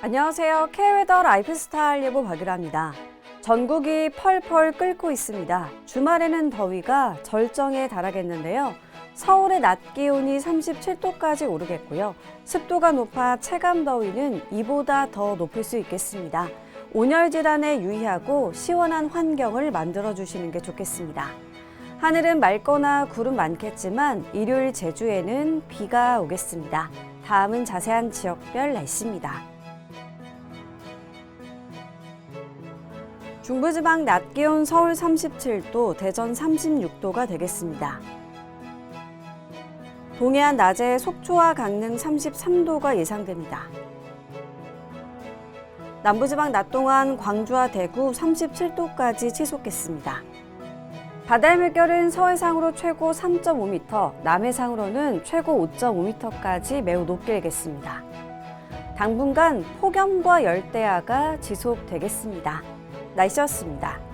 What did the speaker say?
안녕하세요. K웨더 라이프스타일 예보 박유라입니다. 전국이 펄펄 끓고 있습니다. 주말에는 더위가 절정에 달하겠는데요. 서울의 낮 기온이 37도까지 오르겠고요. 습도가 높아 체감 더위는 이보다 더 높을 수 있겠습니다. 온열 질환에 유의하고 시원한 환경을 만들어 주시는 게 좋겠습니다. 하늘은 맑거나 구름 많겠지만 일요일 제주에는 비가 오겠습니다. 다음은 자세한 지역별 날씨입니다. 중부지방 낮 기온 서울 37도, 대전 36도가 되겠습니다. 동해안 낮에 속초와 강릉 33도가 예상됩니다. 남부지방 낮 동안 광주와 대구 37도까지 치솟겠습니다. 바다의 물결은 서해상으로 최고 3.5m, 남해상으로는 최고 5.5m까지 매우 높게 일겠습니다. 당분간 폭염과 열대야가 지속되겠습니다. 날씨였습니다.